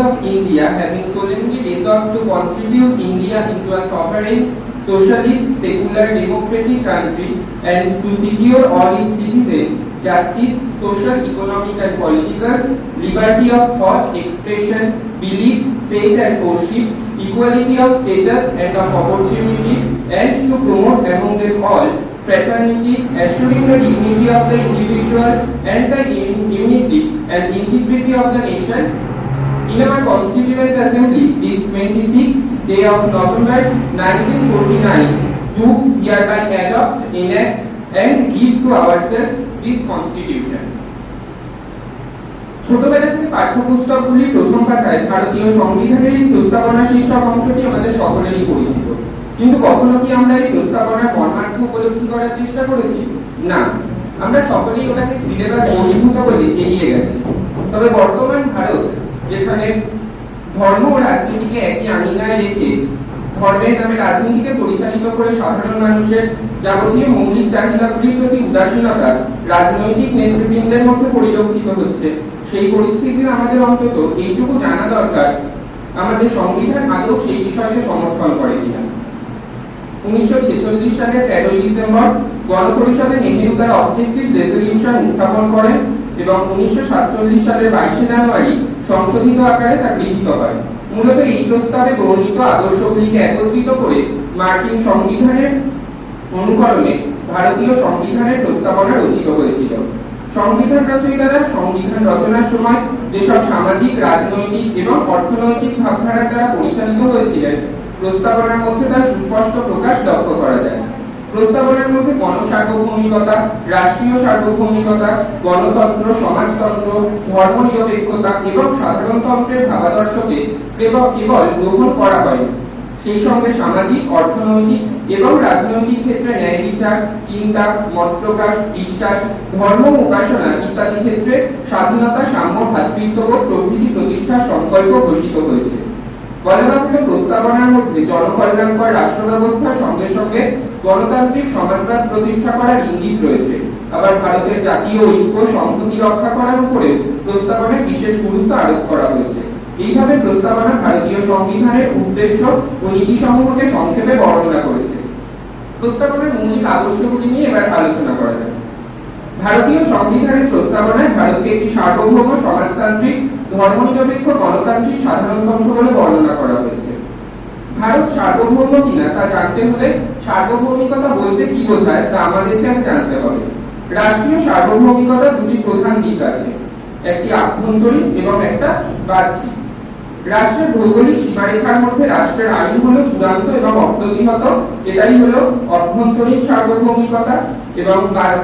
of India having solemnly resolved to constitute India into a sovereign, socialist, secular, democratic country and to secure all its citizens justice, social, economic and political, liberty of thought, expression, belief, faith and worship, equality of status and of opportunity, and to promote among them all fraternity, assuring the dignity of the individual and the unity and integrity of the nation. In our Constituent Assembly, this 26th day of November 1949, do hereby adopt, enact, and give to ourselves this Constitution. ছোটবেলা থেকে পাঠ্যপুস্তকগুলি প্রথম ভারতীয় সংবিধানের এই প্রস্তাবনা শীর্ষক অংশটি আমাদের সকলেরই পরিচিত। কিন্তু কখনো কি আমরা এই প্রস্তাবনার মর্মার্থ উপলব্ধি করার চেষ্টা করেছি? না। আমরা সকলেই ওটাকে সিলেবাস বহির্ভূত বলে এড়িয়ে গেছি। তবে বর্তমান ভারত যেখানে ধর্ম ও রাজনীতিকে একই আঙিনায় রেখে ধর্মের নামে রাজনীতিকে পরিচালিত করে সাধারণ মানুষের যাবতীয় মৌলিক চাহিদাগুলির প্রতি উদাসীনতা রাজনৈতিক নেতৃবৃন্দের মধ্যে পরিলক্ষিত হচ্ছে। সেই পরিস্থিতিতে আমাদের অন্তত এইটুকু জানা দরকার, আমাদের সংবিধান আদৌ সেই বিষয়কে সমর্থন করে কিনা। উনিশশো ছেচল্লিশ সালের তেরোই ডিসেম্বর গণপরিষদে নেহেরু তার অবজেক্টিভ রেজলিউশন উত্থাপন করেন এবং উনিশশো সাতচল্লিশ সালের বাইশে জানুয়ারি সংশোধিত আকারে তা গৃহীত হয়। মূলত এই প্রস্তাবে বর্ণিত আদর্শগুলিকে একত্রিত করে মার্কিন সংবিধানের অনুকরণে ভারতীয় সংবিধানের প্রস্তাবনা রচিত হয়েছিল। সংবিধান রচয়িতারা সংবিধান রচনার সময় যেসব সামাজিক, রাজনৈতিক এবং অর্থনৈতিক ভাবধারার দ্বারা পরিচালিত হয়েছিলেন, প্রস্তাবনার মধ্যে তার সুস্পষ্ট প্রকাশ লক্ষ্য করা যায়। প্রস্তাবনার মধ্যে গণসার্বভৌমিকতা, রাষ্ট্রীয় সার্বভৌমিকতা, গণতন্ত্র, সমাজতন্ত্র, ধর্মনিরপেক্ষতা এবং সাধারণতন্ত্রের ভাবাদর্শকে কেবল গ্রহণ করা হয়নি। সেই সঙ্গে সামাজিক, অর্থনৈতিক এবং রাজনৈতিক ক্ষেত্রে ন্যায় বিচার, চিন্তা, মত প্রকাশ, বিশ্বাস, ধর্ম ও উপাসনা ইত্যাদি ক্ষেত্রে স্বাধীনতা, সাম্য ভ্রাতৃত্ববোধ প্রভৃতি প্রতিষ্ঠার সংকল্প ঘোষিত হয়েছে। বলা প্রস্তাবনার মধ্যে জনকল্যাণকর রাষ্ট্র ব্যবস্থার সঙ্গে সঙ্গে গণতান্ত্রিক সমাজবাদ প্রতিষ্ঠা করার ইঙ্গিত রয়েছে। আবার ভারতের জাতীয় ঐক্য সংহতি রক্ষা করার উপরে প্রস্তাবনায় বিশেষ গুরুত্ব আরোপ করা হয়েছে। এইভাবে প্রস্তাবনা ভারতীয় সংবিধানের উদ্দেশ্য ও নীতি নীতিসমূহকে সংক্ষেপে বর্ণনা করেছে। প্রস্তাবনার মৌলিক আদর্শগুলি নিয়ে এবার আলোচনা করা যাক। ভারতীয় সংবিধানের প্রস্তাবনায় ভারতকে একটি সার্বভৌম সমাজতান্ত্রিক ধর্মনিরপেক্ষ গণতান্ত্রিক সাধারণতন্ত্র বলে বর্ণনা করা হয়েছে। ভারত সার্বভৌম কিনা তা জানতে হলে সার্বভৌমিকতা বলতে কি বোঝায় তা আমাদেরকে জানতে হবে। রাষ্ট্রীয় সার্বভৌমিকতা দুটি প্রধান দিক আছে, একটি আভ্যন্তরীণ এবং একটা বাহ্যিক। রাষ্ট্রের ভৌগোলিক সীমারেখার মধ্যে রাষ্ট্রের আইন হলো চূড়ান্ত এবং অপ্রতিহত, এটাই হলো অভ্যন্তরীণ সার্বভৌমিকতা এবং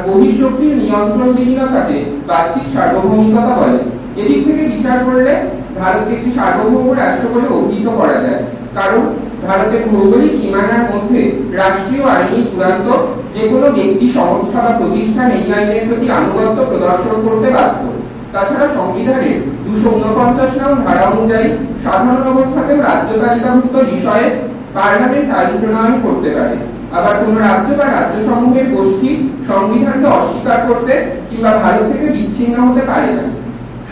বহিঃশক্তির নিয়ন্ত্রণবিহীনতাকে বাহ্যিক সার্বভৌমিকতা বলে। এদিক থেকে বিচার করলে ভারতকে একটি সার্বভৌম রাষ্ট্র বলে অভিহিত করা যায়। কারণ ভারতের ভৌগোলিক সীমানার মধ্যে রাষ্ট্রীয় আইনি চূড়ান্ত যে কোনো ব্যক্তি, সংস্থা বা প্রতিষ্ঠান এই আইনের প্রতি আনুগত্য প্রদর্শন করতে বাধ্য। তাছাড়া সংবিধানের দুশো উনপঞ্চাশ নং ধারা অনুযায়ী সাধারণ অবস্থাতেও রাজ্য তালিকাভুক্ত বিষয়ে পার্লামেন্ট আইন প্রণয়ন করতে পারে। আবার কোন রাজ্য বা রাজ্য সমূহের গোষ্ঠী সংবিধানকে অস্বীকার করতে কিংবা ভারত থেকে বিচ্ছিন্ন হতে পারে না।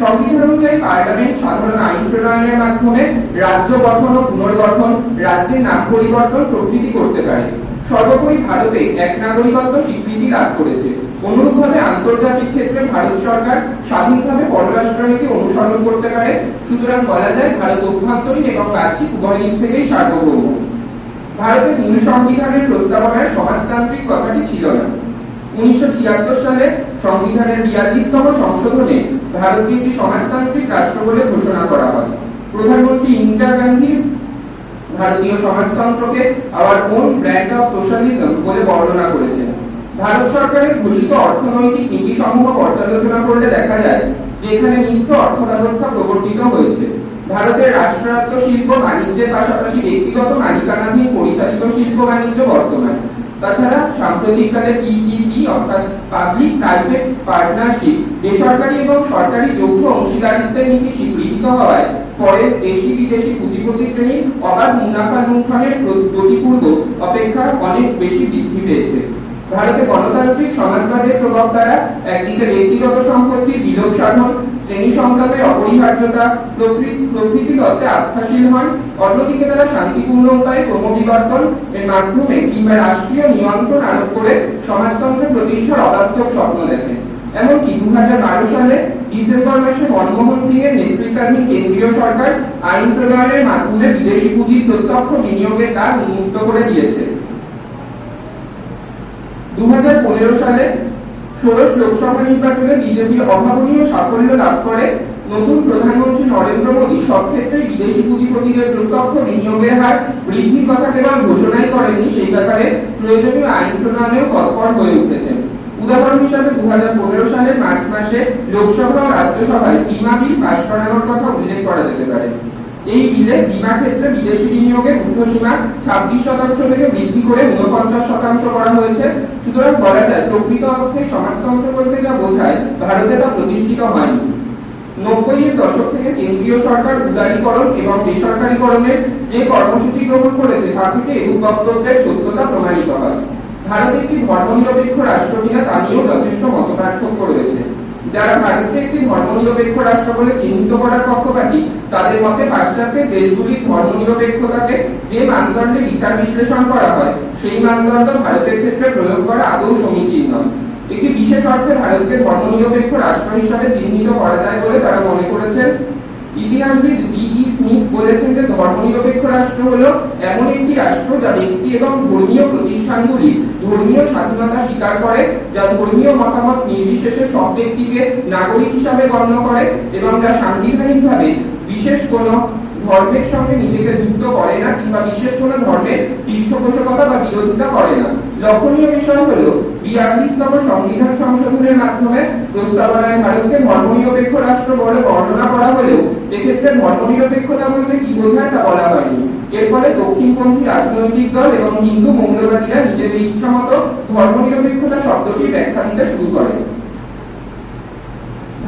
সংবিধান অনুযায়ী পার্লামেন্ট সাধারণ আইন প্রণয়নের মাধ্যমে রাজ্য গঠন ও পুনর্গঠন, রাজ্যের নাম পরিবর্তন প্রভৃতি করতে পারে। সর্বোপরি ভারতে এক নাগরিকত্ব স্বীকৃতি লাভ করেছে। অনুরূপভাবে আন্তর্জাতিক ক্ষেত্রে ভারত সরকার স্বাধীনভাবে পররাষ্ট্রনীতি অনুসরণ করতে পারে। সুতরাং বলা যায় ভারত অভ্যন্তরীণ এবং বাহ্যিক উভয় দিক থেকেই সার্বভৌম। ভারতের মূল সংবিধানের প্রস্তাবনায় সমাজতান্ত্রিক কথাটি ছিল না। উনিশশো ছিয়াত্তর সালে সংবিধানের বিয়াল্লিশতম সংশোধনে ভারতকে একটি সমাজতান্ত্রিক রাষ্ট্র বলে ঘোষণা করা হয়। প্রধানমন্ত্রী ইন্দিরা গান্ধী ভারতীয় সমাজতন্ত্রকে আবার কোন ব্র্যান্ড অফ সোশ্যালিজম বলে বর্ণনা করেছেন? ভারত সরকারের ঘোষিত অর্থনৈতিক নীতি সমূহ পর্যালোচনা করলে দেখা যায় যে এখানে মিশ্র অর্থ ব্যবস্থা প্রবর্তিত হয়েছে। ভারতের রাষ্ট্রায়ত্ত শিল্প বাণিজ্যের পাশাপাশি ব্যক্তিগত মালিকানাধীন পরিচালিত শিল্প বাণিজ্য বর্তমান। তাছাড়া সাম্প্রতিককালে পিপিপি অর্থাৎ পাবলিক প্রাইভেট পার্টনারশিপ বেসরকারি এবং সরকারি যৌথ অংশীদারিত্বের নীতি স্বীকৃত হওয়ায় পরে দেশি বিদেশি পুঁজিপতি শ্রেণির অবাধ মুনাফা লুণ্ঠনের প্র- গতিপূর্ব অপেক্ষা অনেক বেশি বৃদ্ধি পেয়েছে। ভারতে গণতান্ত্রিক সমাজবাদের প্রবক্তারা একদিকে ব্যক্তিগত সম্পত্তির বিলোপ সাধন, শ্রেণি সংগ্রামের অপরিহার্যতা প্রকৃতি তত্ত্বে আস্থাশীল হন, অন্যদিকে তারা শান্তিপূর্ণ উপায়ে ক্রমবিবর্তন এর মাধ্যমে কিংবা রাষ্ট্রীয় নিয়ন্ত্রণ আরোপ করে সমাজতন্ত্র প্রতিষ্ঠার অবাস্তব স্বপ্ন দেখেন। এমনকি দু হাজার বারো সালে ডিসেম্বর মাসে মনমোহন সিং এর নেতৃত্বাধীন কেন্দ্রীয় সরকার আইন প্রণয়নের মাধ্যমে বিদেশি পুঁজির প্রত্যক্ষ বিনিয়োগের দ্বার উন্মুক্ত করে দিয়েছে। দু সালে ষোড়শ লোকসভা নির্বাচনে বিজেপির অভাবনীয় সাফল্য লাভ করে নতুন প্রধানমন্ত্রী নরেন্দ্র মোদী সব ক্ষেত্রে বিদেশি পুঁজিপতিদের প্রত্যক্ষ বিনিয়োগের হার বৃদ্ধির কথা কেবল ঘোষণাই করেননি, সেই ব্যাপারে প্রয়োজনীয় আইন প্রণয়নেও তৎপর হয়ে উঠেছেন। উদাহরণ হিসাবে দু সালের মার্চ মাসে লোকসভা ও রাজ্যসভায় বিমা বিল পাশ করানোর কথা উল্লেখ করা যেতে পারে। এই বিলে বিমা ক্ষেত্রে বিদেশি বিনিয়োগের ঊর্ধ্বসীমা ছাব্বিশ শতাংশ থেকে বৃদ্ধি করে উনপঞ্চাশ শতাংশ করা হয়েছে। সুতরাং বলা যায়, প্রকৃত অর্থে সমাজতন্ত্র বলতে যা বোঝায়, ভারতে তা প্রতিষ্ঠিত হয়নি। নব্বই এর দশক থেকে কেন্দ্রীয় সরকার উদারীকরণ এবং বেসরকারীকরণের যে কর্মসূচি গ্রহণ করেছে, তা থেকে এই বক্তব্যের সত্যতা প্রমাণিত হয়। ভারত একটি ধর্মনিরপেক্ষ রাষ্ট্র কিনা তা নিয়েও যথেষ্ট মতপার্থক্য রয়েছে। যারা ভারতকে একটি ধর্মনিরপেক্ষ রাষ্ট্র বলে চিহ্নিত করার পক্ষপাতী, তাদের মতে পাশ্চাত্যের দেশগুলির ধর্মনিরপেক্ষতাকে যে মানদণ্ডে বিচার বিশ্লেষণ করা হয়, সেই মানদণ্ড ভারতের ক্ষেত্রে প্রয়োগ করা আদৌ সমীচীন নয়। একটি বিশেষ অর্থে ভারতকে ধর্মনিরপেক্ষ রাষ্ট্র হিসাবে চিহ্নিত করা যায় বলে তারা মনে করেছেন। ইতিহাসবিদ ডি ই স্মিথ বলেছেন যে ধর্মনিরপেক্ষ রাষ্ট্র হলো এমন একটি রাষ্ট্র যা ব্যক্তি এবং ধর্মীয় প্রতিষ্ঠানগুলি ধর্মীয় স্বাধীনতা স্বীকার করে, যা ধর্মীয় মতামত নির্বিশেষে সব ব্যক্তিকে নাগরিক হিসাবে গণ্য করে এবং যা সাংবিধানিকভাবে বিশেষ কোনো ধর্মের সঙ্গে নিজেকে যুক্ত করে না কিংবা বিশেষ কোনো ধর্মের পৃষ্ঠপোষকতা বা বিরোধিতা করে না। লক্ষণীয় বিষয় হলো, বিয়াল্লিশতম সংবিধান সংশোধনের মাধ্যমে প্রস্তাবনায় ভারতকে ধর্মনিরপেক্ষ রাষ্ট্র বলে বর্ণনা করা হলেও, এক্ষেত্রে ধর্মনিরপেক্ষতা বলতে কি বোঝায় তা বলা হয়নি। এর ফলে দক্ষিণপন্থী রাজনৈতিক দল এবং হিন্দু মৌলবাদীরা নিজেদের ইচ্ছামতো ধর্মনিরপেক্ষতা শব্দটি ব্যাখ্যা দিতে শুরু করে।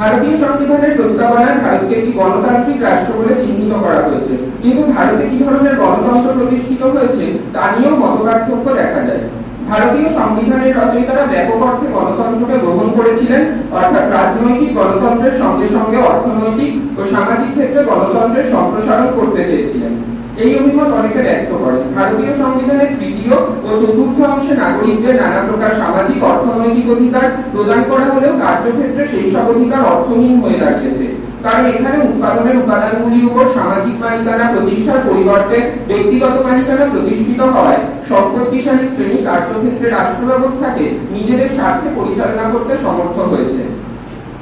ভারতীয় সংবিধানের প্রস্তাবনায় ভারতকে একটি গণতান্ত্রিক রাষ্ট্র বলে চিহ্নিত করা হয়েছে। কিন্তু ভারতে কি ধরনের গণতন্ত্র প্রতিষ্ঠিত হয়েছে, তা নিয়েও মতপার্থক্য দেখা যায়। ভারতীয় সংবিধানের রচয়িতারা ব্যাপক অর্থে গণতন্ত্রকে গ্রহণ করেছিলেন, অর্থাৎ রাজনৈতিক গণতন্ত্রের সঙ্গে সঙ্গে অর্থনৈতিক ও সামাজিক ক্ষেত্রে গণতন্ত্রের সম্প্রসারণ করতে চেয়েছিলেন। এই অভিমত অনেকে ব্যক্ত করেন। ভারতীয় সংবিধানের তৃতীয় ও চতুর্থ অংশে নাগরিকদের নানা প্রকার সামাজিক, অর্থনৈতিক অধিকার প্রদান করা হলেও কার্যক্ষেত্রে সেই সব অধিকার অর্থহীন হয়ে দাঁড়িয়েছে। কারণ এখানে উৎপাদনের উপাদানগুলির উপর সামাজিক মালিকানা প্রতিষ্ঠার পরিবর্তে ব্যক্তিগত মালিকানা প্রতিষ্ঠিত হওয়ায় সম্পত্তিশালী শ্রেণি কার্যক্ষেত্রে রাষ্ট্র ব্যবস্থাকে নিজেদের স্বার্থে পরিচালনা করতে সমর্থ হয়েছে।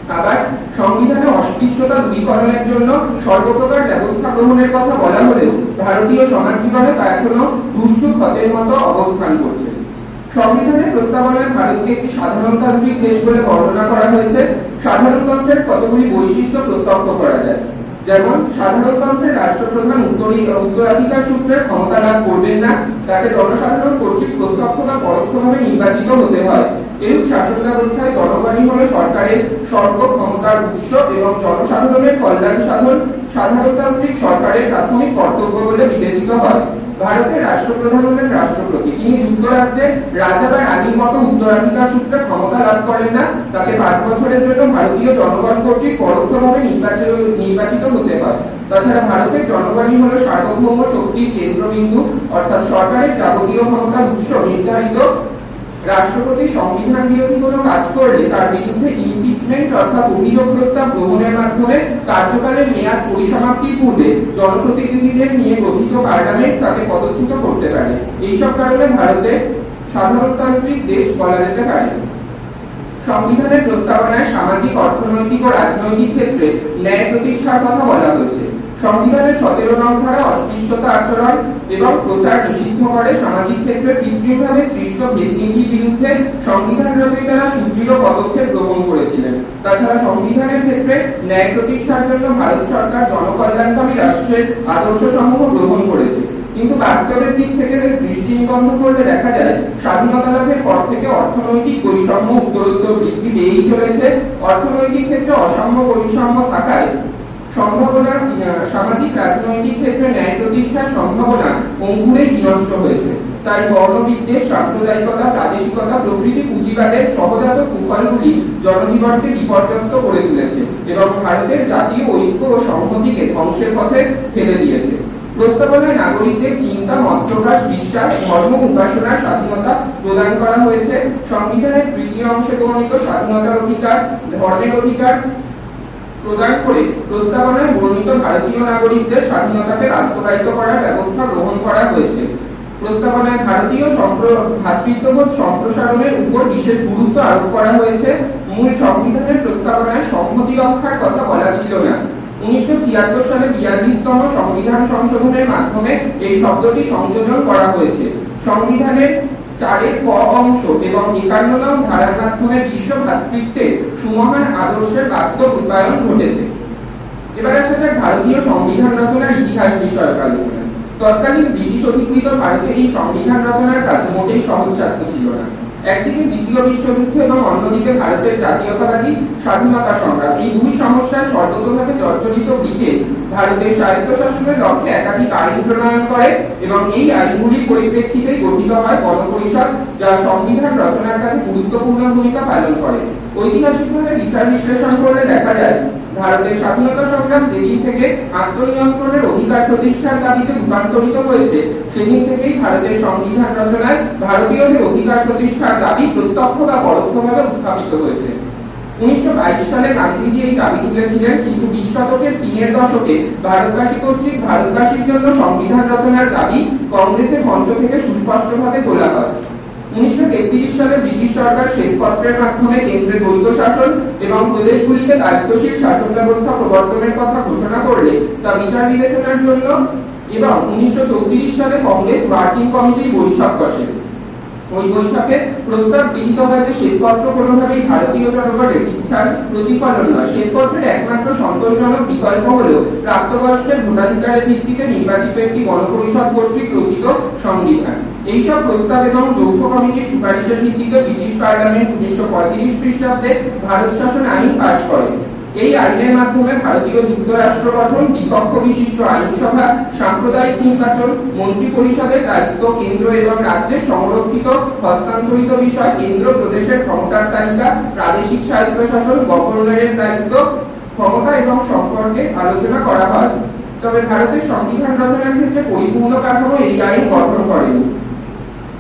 আবার সংবিধানে অস্পৃশ্যতা দূরীকরণের জন্য সর্বপ্রকার ব্যবস্থা গ্রহণের কথা বলা হলেও ভারতীয় সমাজ জীবনে তা এখনও দুষ্টু ক্ষতের মতো অবস্থান করছে। সংবিধানের প্রস্তাবনায় ভারতকে একটি সাধারণতান্ত্রিক দেশ বলে বর্ণনা করা হয়েছে। সাধারণতন্ত্রের কতগুলি বৈশিষ্ট্য প্রত্যক্ষ করা যায়? যেমন সাধারণতন্ত্রে রাষ্ট্রপ্রধান উত্তরী উত্তরাধিকার সূত্রে ক্ষমতা লাভ করবেন না, তাকে জনসাধারণ কর্তৃক প্রত্যক্ষ বা পরোক্ষভাবে নির্বাচিত হতে হয়। এই শাসন ব্যবস্থায় জনগণই হল সরকারের সর্ব ক্ষমতার উৎস এবং জনসাধারণের কল্যাণ সাধন সাধারণতান্ত্রিক সরকারের প্রাথমিক কর্তব্য বলে বিবেচিত হয়। ভারতের রাষ্ট্রপ্রধান হলেন রাষ্ট্রপতি। তিনি যুক্তরাজ্যে রাজা বা রানীর মতো উত্তরাধিকার সূত্রে ক্ষমতা লাভ করেন না। তাকে পাঁচ বছরের জন্য ভারতীয় জনগণ কর্তৃক পরোক্ষভাবে নির্বাচিত নির্বাচিত হতে হয়। তাছাড়া ভারতের জনগণই হলো সার্বভৌম শক্তির কেন্দ্রবিন্দু, অর্থাৎ সরকারের যাবতীয় ক্ষমতার উৎস নির্ধারিত রাষ্ট্রপতি সংবিধান বিরোধী কোনো কাজ করলে তার বিরুদ্ধে ইমপিচমেন্ট অর্থাৎ অভিযোগ প্রস্তাব গ্রহণের মাধ্যমে কার্যকালের মেয়াদ পরিসমাপ্তির পূর্বে জনপ্রতিনিধিদের নিয়ে গঠিত পার্লামেন্ট তাকে পদচ্যুত করতে পারে। এইসব কারণে ভারতে সাধারণতান্ত্রিক দেশ বলা যেতে পারে। সংবিধানের প্রস্তাবনায় সামাজিক, অর্থনৈতিক ও রাজনৈতিক ক্ষেত্রে ন্যায় প্রতিষ্ঠার কথা বলা হয়েছে। সংবিধানের সতেরো নং ধারা অস্পৃশ্যতা আচরণ এবং প্রচার নিষিদ্ধ করে সামাজিক ক্ষেত্রে কৃত্রিমভাবে সৃষ্ট ভেদনীতির বিরুদ্ধে সংবিধান রচয়িতারা সুদৃঢ় পদক্ষেপ গ্রহণ করেছিলেন। তাছাড়া সংবিধানের ক্ষেত্রে ন্যায় প্রতিষ্ঠার জন্য ভারত সরকার জনকল্যাণকামী রাষ্ট্রের আদর্শ সমূহ গ্রহণ করেছে। কিন্তু বাস্তবের দিক থেকে দৃষ্টি নিবন্ধ করলে দেখা যায়, স্বাধীনতা লাভের পর থেকে অর্থনৈতিক বৈষম্য উত্তরোত্তর বৃদ্ধি পেয়েই চলেছে। অর্থনৈতিক ক্ষেত্রে অসাম্য বৈষম্য থাকায় সম্ভাবনা সামাজিক, রাজনৈতিক ক্ষেত্রে ন্যায় প্রতিষ্ঠার সম্ভাবনা অঙ্কুরে বিনষ্ট হয়েছে। তাই বর্ণবিদ্বেষ সাম্প্রদায়িকতা, প্রাদেশিকতা প্রভৃতি পুঁজিবাদের সহজাত কুফলগুলি জনজীবনকে বিপর্যস্ত করে তুলেছে এবং ভারতের জাতীয় ঐক্য ও সংহতিকে ধ্বংসের পথে ফেলে দিয়েছে। প্রস্তাবনায় নাগরিকদের চিন্তা, মত প্রকাশ, বিশ্বাস, ধর্ম উপাসনার স্বাধীনতা প্রদান করা হয়েছে। সংবিধানের তৃতীয় অংশে বর্ণিত স্বাধীনতার অধিকার, ধর্মের অধিকার প্রদান করে প্রস্তাবনায় বর্ণিত ভারতীয় নাগরিকদের স্বাধীনতাকে বাস্তবায়িত করার ব্যবস্থা গ্রহণ করা হয়েছে। প্রস্তাবনায় ভারতীয় ভ্রাতৃত্ববোধ সম্প্রসারণের উপর বিশেষ গুরুত্ব আরোপ করা হয়েছে। মূল সংবিধানের প্রস্তাবনায় সংহতি রক্ষার কথা বলা ছিল না। উনিশশো ছিয়াত্তর সালে বিয়াল্লিশতম সংবিধান সংশোধনের মাধ্যমে এই শব্দটি সংযোজন করা হয়েছে। সংবিধানের চারের ক অংশ এবং একান্ন নং ধারার মাধ্যমে বিশ্ব ভ্রাতৃত্বের সুমহান আদর্শের বাস্তব রূপায়ণ ঘটেছে। এবার আসা যাক ভারতীয় সংবিধান রচনার ইতিহাস বিষয়ক আলোচনা তৎকালীন ব্রিটিশ অধিকৃত ভারতে এই সংবিধান রচনার কাজ মোটেই সহজসাধ্য ছিল না। একদিকে দ্বিতীয় বিশ্বযুদ্ধ এবং অন্যদিকে ভারতের জাতীয়তাবাদী স্বাধীনতা সংগ্রাম। এই দুই সমস্যায় সর্বতোভাবে জর্জরিত ব্রিটেন ভারতের স্বায়ত্তশাসনের লক্ষ্যে একাধিক আইন প্রণয়ন করে এবং এই আইনগুলির পরিপ্রেক্ষিতে গঠিত হয় গণপরিষদ, যা সংবিধান রচনার কাছে গুরুত্বপূর্ণ ভূমিকা পালন করে। ঐতিহাসিকভাবে বিচার বিশ্লেষণ করলে দেখা যায় ভারতের স্বাধীনতা সংগ্রাম যেদিন থেকে আত্মনিয়ন্ত্রণের অধিকার প্রতিষ্ঠার দাবিতে রূপান্তরিত হয়েছে, সেদিন থেকেই ভারতের সংবিধান রচনায় ভারতীয়দের অধিকার প্রতিষ্ঠার দাবি প্রত্যক্ষ বা পরোক্ষভাবে উত্থাপিত হয়েছে। উনিশশো বাইশ সালে গান্ধীজি এই দাবি তুলেছিলেন, কিন্তু বিশ শতকের তিনের দশকে ভারতবাসী কর্তৃক ভারতবাসীর জন্য সংবিধান রচনার দাবি কংগ্রেসের মঞ্চ থেকে সুস্পষ্টভাবে তোলা হয়। উনিশশো সালে ব্রিটিশ সরকার শ্বেতপত্রের মাধ্যমে কেন্দ্রে দ্বৈত শাসন এবং প্রদেশগুলিতে দায়িত্বশীল শাসন ব্যবস্থা প্রবর্তনের কথা ঘোষণা করলে তা বিচার বিবেচনার জন্য এবং উনিশশো চৌত্রিশ সালে কংগ্রেস ওয়ার্কিং কমিটির বৈঠক বসে। ওই বৈঠকে প্রস্তাব গৃহীত হয় যে শ্বেতপত্র কোনোভাবেই ভারতীয় জনগণের ইচ্ছার প্রতিফলন নয়। শ্বেতপত্রের একমাত্র সন্তোষজনক বিকল্প হলেও প্রাপ্তবয়স্কের ভোটাধিকারের ভিত্তিতে নির্বাচিত একটি গণপরিষদ কর্তৃক রচিত সংবিধান। এইসব প্রস্তাব এবং যৌথ কমিটির সুপারিশের ভিত্তিতে ব্রিটিশ পার্লামেন্ট উনিশশো পঁয়ত্রিশ খ্রিস্টাব্দে ভারত শাসন আইন পাশ করে। এই আইনের মাধ্যমে ভারতীয় যুক্তরাষ্ট্র গঠন, বিপক্ষ বিশিষ্ট আইনসভা, সাম্প্রদায়িক নির্বাচন মন্ত্রী পরিষদের দায়িত্ব, কেন্দ্র এবং রাজ্যের সংরক্ষিত, হস্তান্তরিত বিষয়, কেন্দ্র প্রদেশের ক্ষমতার তালিকা, প্রাদেশিক স্বায়ত্তশাসন গভর্নরের দায়িত্ব, ক্ষমতা এবং সম্পর্কে আলোচনা করা হয়। তবে ভারতের সংবিধান রচনার ক্ষেত্রে পরিপূর্ণ কাঠামো এই আইন গঠন করেনি।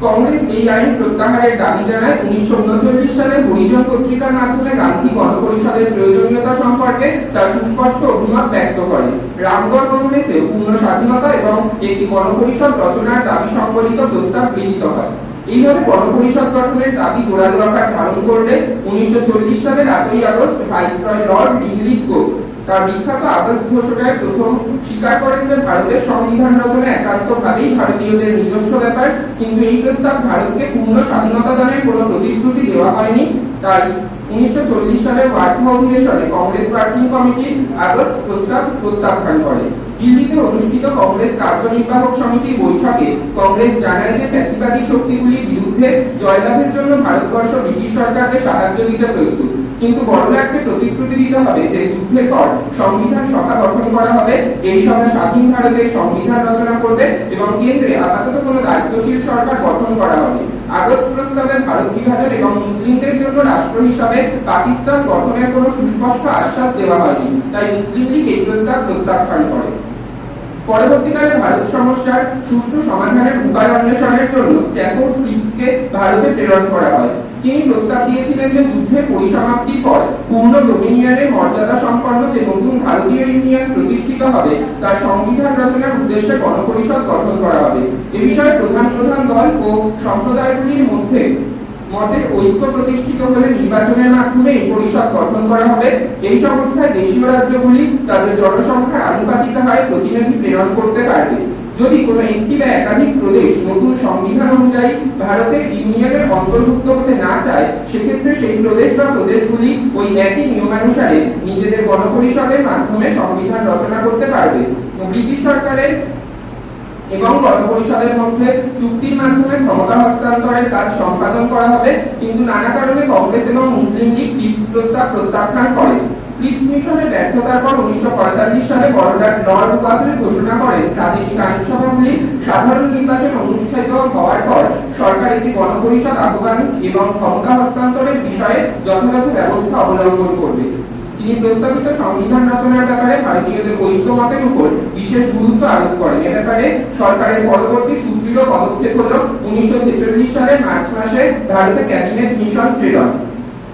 কংগ্রেস এই আইন প্রত্যাহারের দাবি জানায় উনিশশো উনচল্লিশ সালে হরিজন পত্রিকার মাধ্যমে গান্ধী গণপরিষদের প্রয়োজনীয়তা সম্পর্কে তার সুস্পষ্ট অভিমত ব্যক্ত করে। রামগড় কংগ্রেসে পূর্ণ স্বাধীনতা এবং একটি গণপরিষদ রচনার দাবি সংবলিত প্রস্তাব গৃহীত হয়। এইভাবে গণপরিষদ গঠনের দাবি জোরালো আকার ধারণ করলে উনিশশো চল্লিশ সালের আটই আগস্ট ভাইসরয় লর্ড লিলিথগো তার বিখ্যাত আগস্ট ঘোষণায় প্রথম স্বীকার করেন যে ভারতের সংবিধান রচনা একান্তভাবেই ভারতীয়দের নিজস্ব ব্যাপার, কিন্তু এই প্রস্তাব ভারতকে পূর্ণ স্বাধীনতা দানের কোনো প্রতিশ্রুতি দেওয়া হয়নি। তাই উনিশশো সালের অধিবেশনে কংগ্রেস কমিটি আগস্ট প্রস্তাব প্রত্যাখ্যান করে। দিল্লিতে অনুষ্ঠিত কংগ্রেস কার্যনির্বাহক সমিতির বৈঠকে কংগ্রেস জানায় যে ফ্যাসিবাদী শক্তিগুলির বিরুদ্ধে জয়লাভের জন্য ভারতবর্ষ ব্রিটিশ সরকারকে সাহায্য দিতে প্রস্তুত। কিন্তু বড়লাটকে প্রতিশ্রুতি দিতে হবে যে যুদ্ধের পর সংবিধান সভা গঠন করা হবে, এই সভা স্বাধীন ভারতের সংবিধান রচনা করবে এবং কেন্দ্রে আপাতত কোনো দায়িত্বশীল সরকার গঠন করা হবে। আগস্ট প্রস্তাবে ভারত বিভাজন এবং মুসলিমদের জন্য রাষ্ট্র হিসাবে পাকিস্তান গঠনের কোনো সুস্পষ্ট আশ্বাস দেওয়া হয়নি, তাই মুসলিম লীগ এই প্রস্তাব প্রত্যাখ্যান করে। পরবর্তীকালে ভারত সমস্যার সুষ্ঠু সমাধানের উপায় অন্বেষণের জন্য স্ট্যাফোর্ড ক্রিপসকে ভারতে প্রেরণ করা হয়। দিয়েছিলেন যে যুদ্ধের পরিসমাপ্তির পর পূর্ণ ডোমিনিয়নের মর্যাদা সম্পন্ন যে নতুন ভারতীয় ইউনিয়ন প্রতিষ্ঠিত হবে, তার সংবিধান রচনার উদ্দেশ্যে গণপরিষদ গঠন করা হবে। এ বিষয়ে প্রধান প্রধান দল ও সম্প্রদায়গুলির মধ্যে মতের ঐক্য প্রতিষ্ঠিত হলে নির্বাচনের মাধ্যমে এই পরিষদ গঠন করা হবে। এই সংস্থায় দেশীয় রাজ্যগুলি তাদের জনসংখ্যার আনুপাতিক হয় প্রতিনিধি প্রেরণ করতে পারবে। যদি কোনো একটি বা একাধিক প্রদেশ নতুন সংবিধান অনুযায়ী ভারতের ইউনিয়নের অন্তর্ভুক্ত হতে না চায়, সেক্ষেত্রে সেই প্রদেশ বা প্রদেশগুলি ওই একই নিয়মানুসারে নিজেদের গণপরিষদের মাধ্যমে সংবিধান রচনা করতে পারবে। ব্রিটিশ সরকারের এবং গণপরিষদের মধ্যে চুক্তির মাধ্যমে ক্ষমতা হস্তান্তরের কাজ সম্পাদন করা হবে, কিন্তু নানা কারণে কংগ্রেস এবং মুসলিম লীগ প্রস্তাব প্রত্যাখ্যান করে। মিশনের ব্যর্থতার পর উনিশশো পঁয়তাল্লিশ সালে বড়লাট লর্ড ওয়াকলি ঘোষণা করেন, প্রাদেশিক আইনসভাগুলি সাধারণ নির্বাচন অনুষ্ঠিত হওয়ার পর সরকার একটি গণপরিষদ আহ্বান এবং ক্ষমতা হস্তান্তরের বিষয়ে যথাযথ ব্যবস্থা অবলম্বন করবে। তিনি প্রস্তাবিত সংবিধান রচনার ব্যাপারে ভারতীয়দের ঐক্যমতের উপর বিশেষ গুরুত্ব আরোপ করেন। এ ব্যাপারে সরকারের পরবর্তী সুদৃঢ় পদক্ষেপ হল উনিশশো সালের মার্চ মাসে ভারতে ক্যাবিনেট মিশন প্রেরণ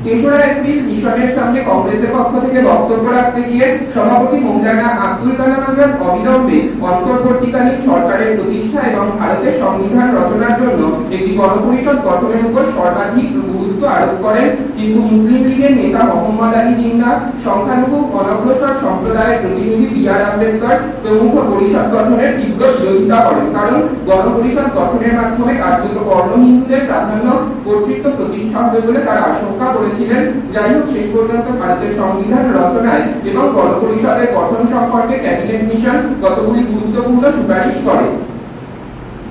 তেসরা এপ্রিল মিশনের সামনে কংগ্রেসের পক্ষ থেকে বক্তব্য রাখতে গিয়ে সভাপতি মৌলানা আব্দুল কালাম আজাদ অবিলম্বে অন্তর্বর্তীকালীন সরকারের প্রতিষ্ঠা এবং ভারতের সংবিধান রচনার জন্য একটি গণপরিষদ গঠনের উপর সর্বাধিক গুরুত্ব আরোপ করেন, কিন্তু মুসলিম লীগের নেতা মোহাম্মদ আলী জিন্না, সংখ্যালঘু অনগ্রসর সম্প্রদায়ের প্রতিনিধি বি আর আম্বেদকর প্রমুখ পরিষদ গঠনের তীব্র বিরোধিতা করেন। কারণ গণপরিষদ গঠনের মাধ্যমে কার্যত বর্ণ হিন্দুদের প্রাধান্য কর্তৃত্ব প্রতিষ্ঠা হবে বলে তারা আশঙ্কা করেছিলেন। যাই হোক, শেষ পর্যন্ত ভারতের সংবিধান রচনায় এবং গণপরিষদের গঠন সম্পর্কে ক্যাবিনেট মিশন কতগুলি গুরুত্বপূর্ণ সুপারিশ করে?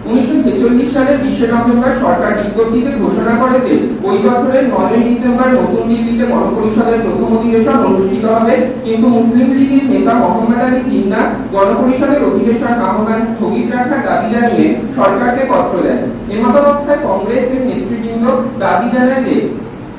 উনিশশো সালের বিশে নভেম্বর সরকার বিজ্ঞপ্তিতে ঘোষণা করে যে, ওই বছরের নয়ই ডিসেম্বর নতুন দিল্লিতে গণপরিষদের প্রথম অধিবেশন অনুষ্ঠিত হবে। কিন্তু মুসলিম লীগের নেতা মোহাম্মদ আলী জিন্না গণপরিষদের অধিবেশন আহ্বান স্থগিত রাখার দাবি জানিয়ে সরকারকে পত্র দেন। এমতাবস্থায় কংগ্রেসের নেতৃবৃন্দ দাবি জানায় যে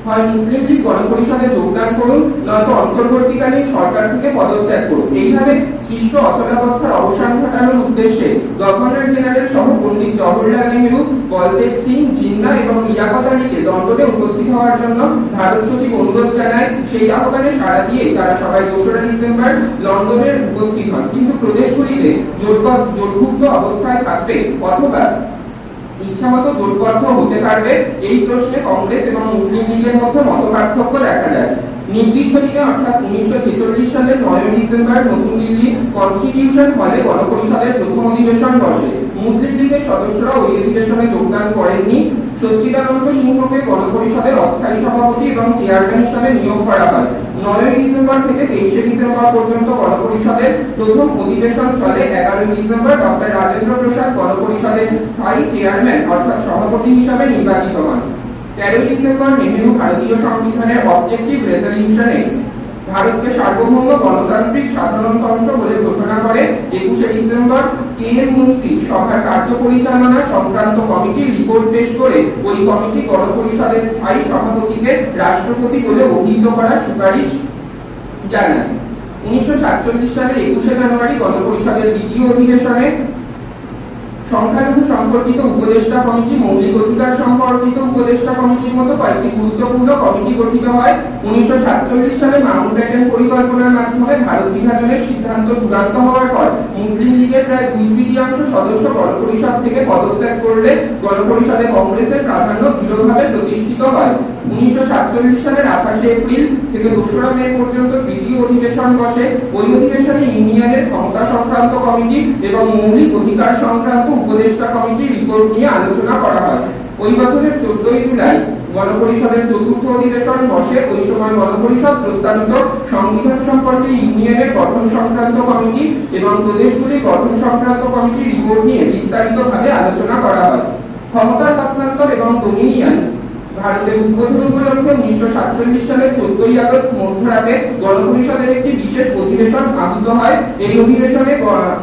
হয় মুসলিম লীগ গণপরিষদে যোগদান করুন, নয়তো অন্তর্বর্তীকালীন সরকার থেকে পদত্যাগ করুন। এইভাবে সৃষ্ট অচলাবস্থার অবসান ঘটানোর উদ্দেশ্যে গভর্নর জেনারেল সহ পণ্ডিত জওহরলাল নেহরু, বলদেব সিং জিন্না এবং লিয়াকত আলীকে লন্ডনে উপস্থিত হওয়ার জন্য ভারত সচিব অনুরোধ জানায়। সেই আহ্বানে সাড়া দিয়ে তারা সবাই দোসরা ডিসেম্বর লন্ডনে উপস্থিত হন। কিন্তু প্রদেশগুলিতে জোটভুক্ত অবস্থায় থাকবে অথবা ইচ্ছামতো জোটবদ্ধ হতে পারবে। এই প্রশ্নে কংগ্রেস এবং মুসলিম লীগের মধ্যে মত পার্থক্য দেখা যায়। নির্দিষ্ট দিনে, অর্থাৎ উনিশশো সালের নয় ডিসেম্বর নতুন দিল্লি কনস্টিটিউশন হলে গণপরিষদের প্রথম অধিবেশন বসে। মুসলিম লীগের সদস্যরা ওই অধিবেশনে যোগদান করেননি। সচ্চিদানন্দ সিংহকে গণপরিষদের অস্থায়ী সভাপতি এবং চেয়ারম্যান হিসাবে নিয়োগ করা হয়। নয় ডিসেম্বর থেকে তেইশে ডিসেম্বর পর্যন্ত গণপরিষদের প্রথম অধিবেশন চলে। এগারোই ডিসেম্বর ডক্টর রাজেন্দ্র প্রসাদ গণপরিষদের স্থায়ী চেয়ারম্যান অর্থাৎ সভাপতি হিসাবে নির্বাচিত হন। তেরোই ডিসেম্বর নেহেরু ভারতীয় সংবিধানের অবজেক্টিভ রেজলিউশনে ভারতকে সার্বভৌম গণতান্ত্রিক সাধারণতন্ত্র বলে ঘোষণা করে একুশে ডিসেম্বর কে মুন্সি সভার কার্য পরিচালনা সংক্রান্ত কমিটির রিপোর্ট পেশ করে ওই কমিটি গণপরিষদের স্থায়ী সভাপতিকে রাষ্ট্রপতি বলে অভিহিত করার সুপারিশ জানায়। উনিশশো সালের একুশে জানুয়ারি গণপরিষদের দ্বিতীয় অধিবেশনে সংখ্যালঘু সম্পর্কিত উপদেষ্টা কমিটি, মৌলিক অধিকার সম্পর্কিত উপদেষ্টা কমিটির মতো কয়েকটি গুরুত্বপূর্ণ কমিটি গঠিত হয়। উনিশশো সালে মাউন্ট ব্যাটেন পরিকল্পনার মাধ্যমে ভারত বিভাজনের সিদ্ধান্ত চূড়ান্ত হওয়ার পর মুসলিম লীগের প্রায় দুই তৃতীয়াংশ সদস্য গণপরিষদ থেকে পদত্যাগ করলে গণপরিষদে কংগ্রেসের প্রাধান্য দৃঢ়ভাবে প্রতিষ্ঠিত হয়। উনিশশো সালের আঠাশে কমিটি মৌলিক অধিকার সংক্রান্ত চতুর্থ অধিবেশন বসে ওই সময় গণপরিষদ প্রস্তাবিত সংবিধান সম্পর্কে ইউনিয়নের গঠন সংক্রান্ত কমিটি এবং প্রদেশগুলির গঠন সংক্রান্ত কমিটির রিপোর্ট নিয়ে বিস্তারিতভাবে আলোচনা করা হয়। ক্ষমতার হস্তান্তর এবং ডোমিনিয়ন ভারতের উদ্বোধন উপলক্ষে উনিশশো সাতচল্লিশ সালের চোদ্দই আগস্ট মধ্যরাতে গণপরিষদের একটি বিশেষ অধিবেশন আহূত হয়। এই অধিবেশনে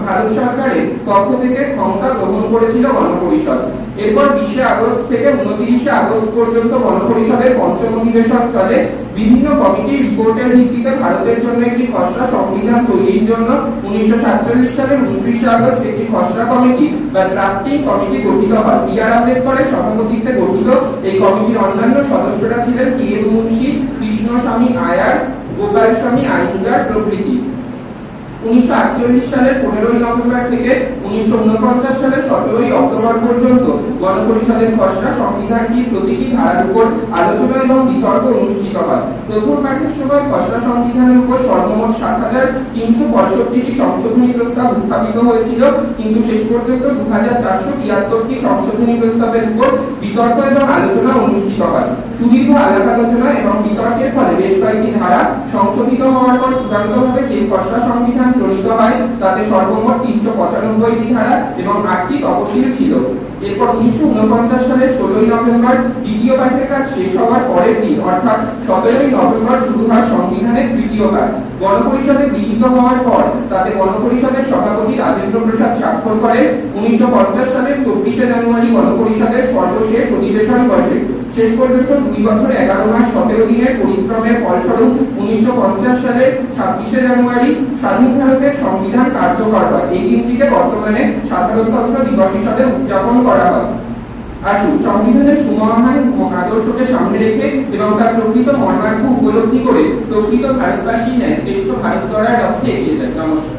ভারত সরকারের পক্ষ থেকে ক্ষমতা গ্রহণ করেছিল গণপরিষদ। এরপর বিশে আগস্ট থেকে উনত্রিশে আগস্ট পর্যন্ত গণপরিষদের পঞ্চম অধিবেশন চলে। বিভিন্ন কমিটির রিপোর্টের ভিত্তিতে ভারতের জন্য একটি খসড়া সংবিধান তৈরির জন্য উনিশশো সাতচল্লিশ সালের উনত্রিশে আগস্ট একটি খসড়া কমিটি বা ড্রাফটিং কমিটি গঠিত হয়। বি আর আম্বেদকরের সভাপতিত্বে গঠিত এই কমিটির অন্যান্য সদস্যরা ছিলেন K M Munshi, Krishnaswami Ayyar Gopalaswami Ayyangar প্রভৃতি। উনিশশো আটচল্লিশ সালের পনেরোই নভেম্বর থেকে উনিশশো উনপঞ্চাশ সালের সতেরোই অক্টোবর পর্যন্ত গণপরিষদের খসড়া সংবিধানটির প্রতিটি ধারার উপর আলোচনা এবং বিতর্ক অনুষ্ঠিত হয়। প্রথম পাঠের সময় খসড়া সংবিধানের উপর সর্বমোট সাত হাজার তিনশো পঁয়ষট্টিটি সংশোধনী প্রস্তাব উত্থাপিত হয়েছিল, কিন্তু শেষ পর্যন্ত দু হাজার চারশো তিয়াত্তরটি সংশোধনী প্রস্তাবের উপর বিতর্ক এবং আলোচনা অনুষ্ঠিত হয়। সুদীর্ঘ আলাপ আলোচনা এবং বিতর্কের ফলে বেশ কয়েকটি ধারা সংশোধিত হওয়ার পর চূড়ান্তভাবে যে খসড়া সংবিধান প্রণীত হয়, তাতে সর্বমোট তিনশো পঁচানব্বইটি ধারা এবং আটটি তপশিল ছিল। এরপর উনিশশো উনপঞ্চাশ সালের ষোলোই নভেম্বর দ্বিতীয় পাঠের কাজ শেষ হওয়ার পরের দিন, অর্থাৎ সতেরোই নভেম্বর শুরু হয় সংবিধানের তৃতীয় কাজ গণপরিষদে গৃহীত হওয়ার পর তাতে গণপরিষদের সভাপতি রাজেন্দ্র প্রসাদ স্বাক্ষর করেন উনিশশো সালের চব্বিশে জানুয়ারি গণপরিষদের সর্বশেষ অধিবেশন বসে। শেষ পর্যন্ত দুই বছর এগারো মাস সতেরো দিনের পরিশ্রমের ফলস্বরূপ উনিশশো সালের ছাব্বিশে জানুয়ারি স্বাধীন ভারতের সংবিধান কার্যকর হয়। এই দিনটিকে বর্তমানে সাধারণতন্ত্র দিবস হিসাবে উদযাপন করা হবে আসুন, সংবিধানের সুমহান আদর্শকে সামনে রেখে এবং তার প্রকৃত মর্মার্থ উপলব্ধি করে প্রকৃত ভারতবাসী ন্যায় শ্রেষ্ঠ ভারত গড়ার লক্ষ্যে এগিয়ে যাই। নমস্কার।